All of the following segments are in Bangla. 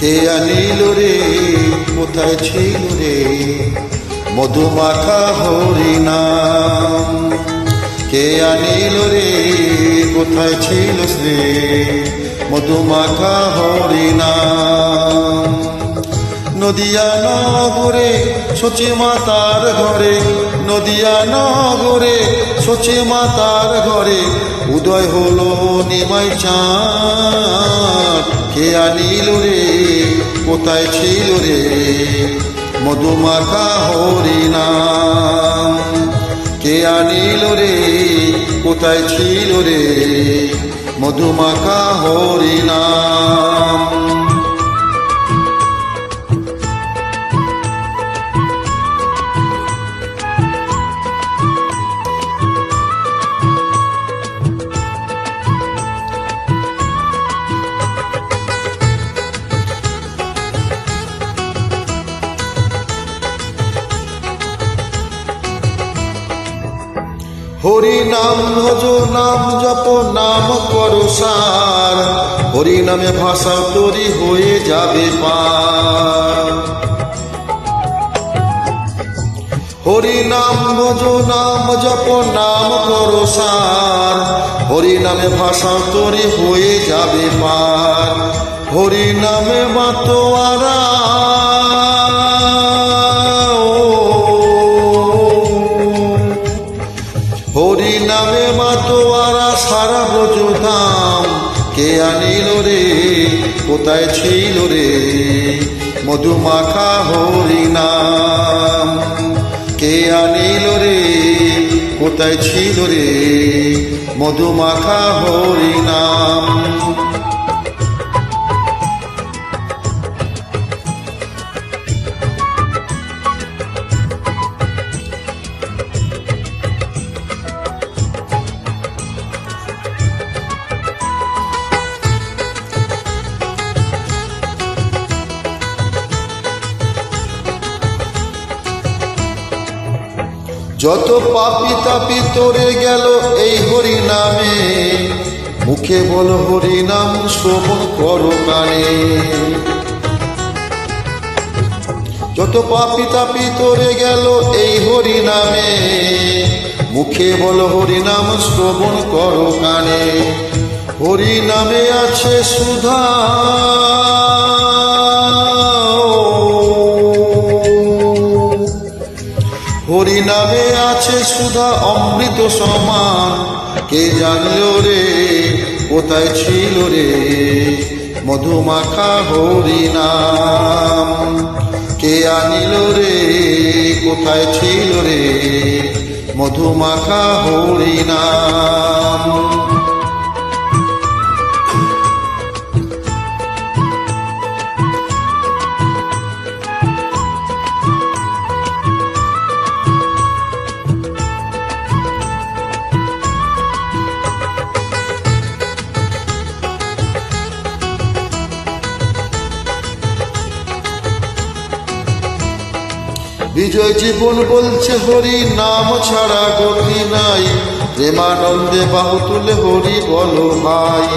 কে আনিল রে? কোথায় ছিল রে? মধুমাখা হরিনাম। কে আনিল রে? কোথায় ছিল রে? মধুমাখা হরিনাম। নদিয়া নগরে সচি মাতার ঘরে, নদিয়া নগরে সচি মাতার ঘরে, উদয় হলো নিমাই চাঁদ। কে আনিল রে? কোথায় ছিল রে? মধুমাখা হরিনাম কে আনিল রে? কোথায় ছিল রে? মধুমাখা হরিনাম হরি নাম ভজ নাম জপ, নাম করো সার। হরি নামে ভাষা তরি হয়ে যাবে পার। হরি নাম ভজ নাম জপ, নাম করো সার। হরি নামে ভাষা তরি হয়ে যাবে পার। হরি নামে মাতোয়ারা সারা বোঝাম কে আনিল রে? কোথায় ছিল রে? মধুমাখা হরি নাম। কে আনিল রে? কোথায় ছিল রে? মধুমাখা হরি যত পাপি তাপি তোরে গেল এই হরি নামে মুখে বল হরি নাম শ্রবণ করো কানে যত পাপি তাপি তোরে গেল এই হরি নামে মুখে বল হরি নাম শ্রবণ করো কানে হরি নামে আছে সুধা আছে অমৃত সমান। কে জানল রে? কোথায় ছিল রে? মধুমাখা হরি নাম কে আনিল রে? কোথায় ছিল রে? মধুমাখা হরি বিজয় জীবন বলছে হরি, নাম ছাড়া গতি নাই। প্রেমানন্দে বাহু তুলে হরি বলো ভাই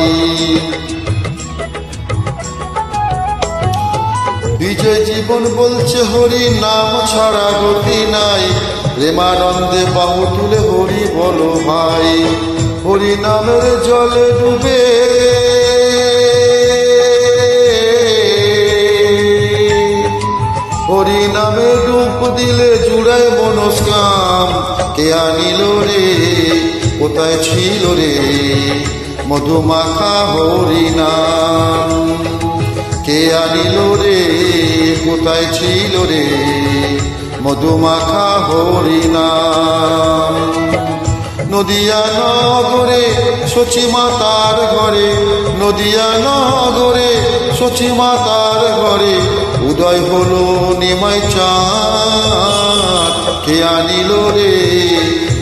বিজয় জীবন বলছে হরি, নাম ছাড়া গতি নাই। প্রেমানন্দে বাহু তুলে হরি বলো ভাই হরি নামের জলে ডুবে কে আনিল রে, কোথায় ছিল রে? মধুমাখা হরি নাম কে আনিল রে, কোথায় ছিল রে? মধুমাখা হরি নাম নদিয়া নগরে সচি মাতার ঘরে, নদিয়া নগরে সচি মাতার ঘরে, উদয় হলো নিমাই চাঁদ। কে আনিল রে